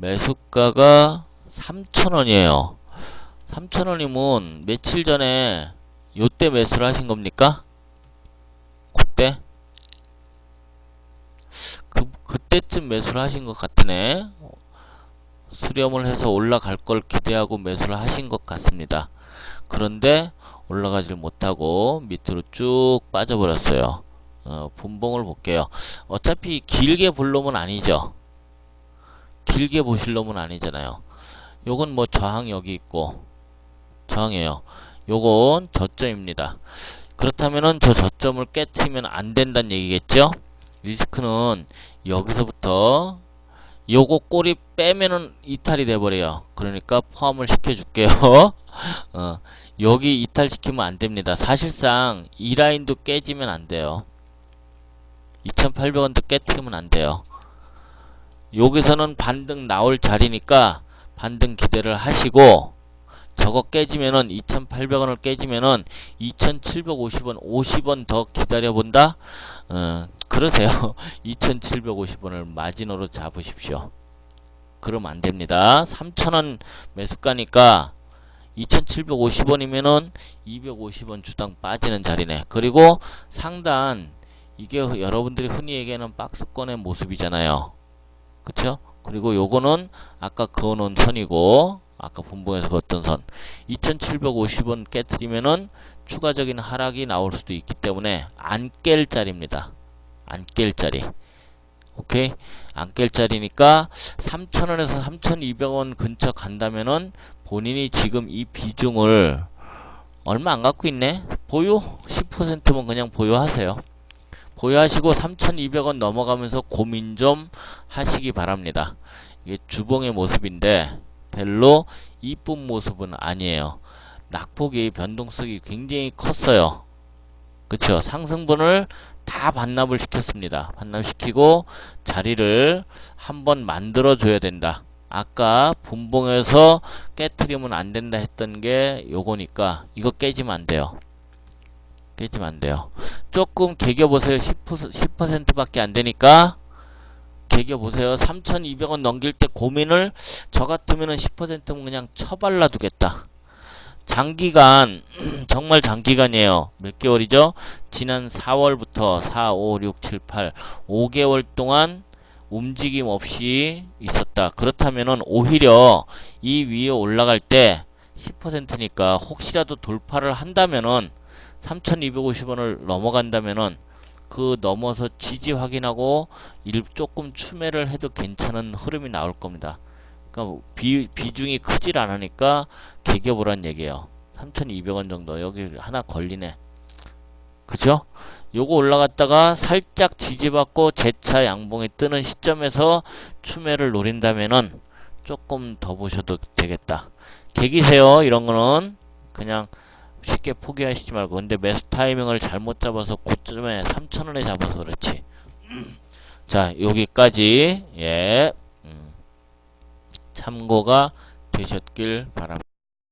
매수가가 3,000원이에요. 3,000원이면 며칠 전에 요때 매수를 하신 겁니까? 그때? 그, 그때쯤 매수를 하신 것 같으네. 수렴을 해서 올라갈 걸 기대하고 매수를 하신 것 같습니다. 그런데 올라가질 못하고 밑으로 쭉 빠져버렸어요. 어, 분봉을 볼게요. 어차피 길게 볼 놈은 아니죠. 길게 보실 놈은 아니잖아요. 요건 뭐 저항 여기 있고 저항이에요. 요건 저점입니다. 그렇다면은 저 저점을 깨트리면 안 된다는 얘기겠죠? 리스크는 여기서부터 요거 꼬리 빼면은 이탈이 돼버려요. 그러니까 포함을 시켜줄게요. 어, 여기 이탈시키면 안 됩니다. 사실상 이 라인도 깨지면 안 돼요. 2,800원도 깨트리면 안 돼요. 여기서는 반등 나올 자리니까 반등 기대를 하시고 저거 깨지면은 2,800원을 깨지면은 2,750원 50원 더 기다려 본다. 어, 그러세요. 2,750원을 마지노로 잡으십시오. 그러면 안 됩니다. 3,000원 매수가니까 2,750원이면은 250원 주당 빠지는 자리네. 그리고 상단 이게 여러분들이 흔히 얘기하는 박스권의 모습이잖아요. 그쵸? 그리고 요거는 아까 그어놓은 선이고 아까 분봉에서 그었던 선 2750원 깨트리면은 추가적인 하락이 나올 수도 있기 때문에 안 깰 자리입니다. 안 깰 자리. 오케이? 안 깰 자리니까 3,000원에서 3,200원 근처 간다면은 본인이 지금 이 비중을 얼마 안 갖고 있네? 보유? 10%면 그냥 보유하세요. 보유하시고 3,200원 넘어가면서 고민 좀 하시기 바랍니다. 이게 주봉의 모습인데 별로 이쁜 모습은 아니에요. 낙폭이 변동성이 굉장히 컸어요. 그쵸? 상승분을 다 반납을 시켰습니다. 반납시키고 자리를 한번 만들어 줘야 된다. 아까 분봉에서 깨트리면 안 된다 했던 게 요거니까 이거 깨지면 안 돼요. 깨지면 안 돼요. 조금 개겨보세요. 10%, 10%밖에 안 되니까 개겨보세요. 3,200원 넘길 때 고민을 저 같으면 은 10%면 그냥 처발라 두겠다. 장기간 정말 장기간이에요. 몇 개월이죠? 지난 4월부터 4, 5, 6, 7, 8 5개월 동안 움직임 없이 있었다. 그렇다면은 오히려 이 위에 올라갈 때 10%니까 혹시라도 돌파를 한다면은 3,250원을 넘어간다면은 그 넘어서 지지 확인하고 일 조금 추매를 해도 괜찮은 흐름이 나올 겁니다. 그러니까 비, 비중이 크질 않으니까 개겨보란 얘기예요. 3,200원 정도 여기 하나 걸리네. 그죠? 요거 올라갔다가 살짝 지지받고 재차 양봉이 뜨는 시점에서 추매를 노린다면은 조금 더 보셔도 되겠다. 개기세요. 이런 거는 그냥 쉽게 포기하시지 말고 근데 매수 타이밍을 잘못 잡아서 고점에 3,000원에 잡아서 그렇지. 자, 여기까지 예. 음, 참고가 되셨길 바랍니다.